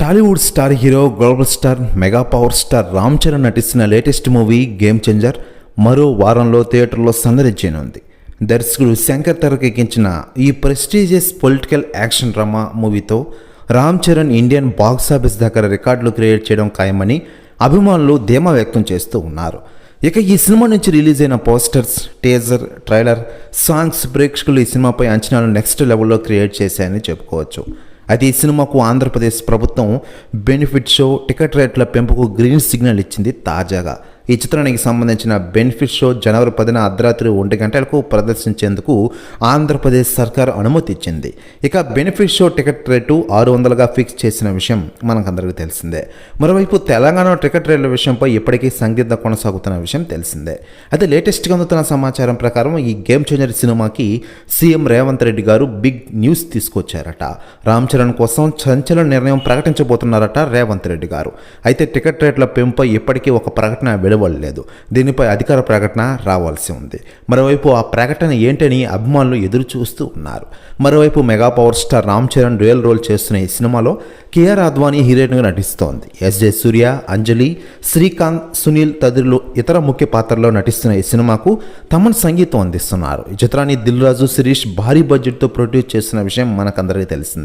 Tollywood star hero global star mega power star Ram Charan నటిస్తున్న latest movie game changer మరో వారంలో థియేటర్లో సందడించనుంది దర్శకుడు శంకర్ తెరకెక్కించిన ఈ ప్రెస్టీజియస్ పొలిటికల్ యాక్షన్ డ్రామా మూవీతో Ram Charan Indian box office దగ్గర రికార్డులు క్రియేట్ చేయడం ఖాయమని అభిమానులు ధీమా వ్యక్తం చేస్తూ ఉన్నారు. ఇక ఈ సినిమా నుంచి రిలీజ్ అయిన పోస్టర్స్ టీజర్ ట్రైలర్ సాంగ్స్ ప్రేక్షకులు ఈ సినిమాపై అంచనాలు నెక్స్ట్ లెవెల్లో క్రియేట్ చేశాయని చెప్పుకోవచ్చు. అయితే ఈ సినిమాకు ఆంధ్రప్రదేశ్ ప్రభుత్వం బెనిఫిట్ షో టికెట్ రేట్ల పెంపుకు గ్రీన్ సిగ్నల్ ఇచ్చింది తాజాగా. ఈ చిత్రానికి సంబంధించిన బెనిఫిట్ షో జనవరి పదిన అర్ధరాత్రి ఒంటి గంటలకు ప్రదర్శించేందుకు ఆంధ్రప్రదేశ్ సర్కార్ అనుమతి ఇచ్చింది. ఇక బెనిఫిట్ షో టికెట్ రేటు ఆరు వందలుగా ఫిక్స్ చేసిన విషయం మనకందరికీ తెలిసిందే. మరోవైపు తెలంగాణ టికెట్ రేట్ల విషయంపై ఇప్పటికీ సందిగ్ధ కొనసాగుతున్న విషయం తెలిసిందే. అయితే లేటెస్ట్గా అందుతున్న సమాచారం ప్రకారం ఈ గేమ్ చేంజర్ సినిమాకి CM Revanth Reddy garu big news తీసుకొచ్చారట. Ram Charan కోసం సంచలన నిర్ణయం ప్రకటించబోతున్నారట రేవంత్ రెడ్డి గారు. అయితే టికెట్ రేట్ల పెంపై ఇప్పటికీ ఒక ప్రకటన వెలువడలేదు. దీనిపై అధికార ప్రకటన రావాల్సి ఉంది. మరోవైపు ఆ ప్రకటన ఏంటని అభిమానులు ఎదురు చూస్తూ ఉన్నారు. మరోవైపు mega power star Ram Charan dual role చేస్తున్న ఈ సినిమాలో కేఆర్ అద్వానీ హీరోయిన్గా నటిస్తోంది. ఎస్జే సూర్య అంజలి శ్రీకాంత్ సునీల్ తదితరులు ఇతర ముఖ్య పాత్రల్లో నటిస్తున్న ఈ సినిమాకు తమన్ సంగీతం అందిస్తున్నారు. ఈ చిత్రాన్ని దిల్ రాజు శిరీష్ భారీ బడ్జెట్తో ప్రొడ్యూస్ చేస్తున్న విషయం మనకందరికీ తెలిసింది.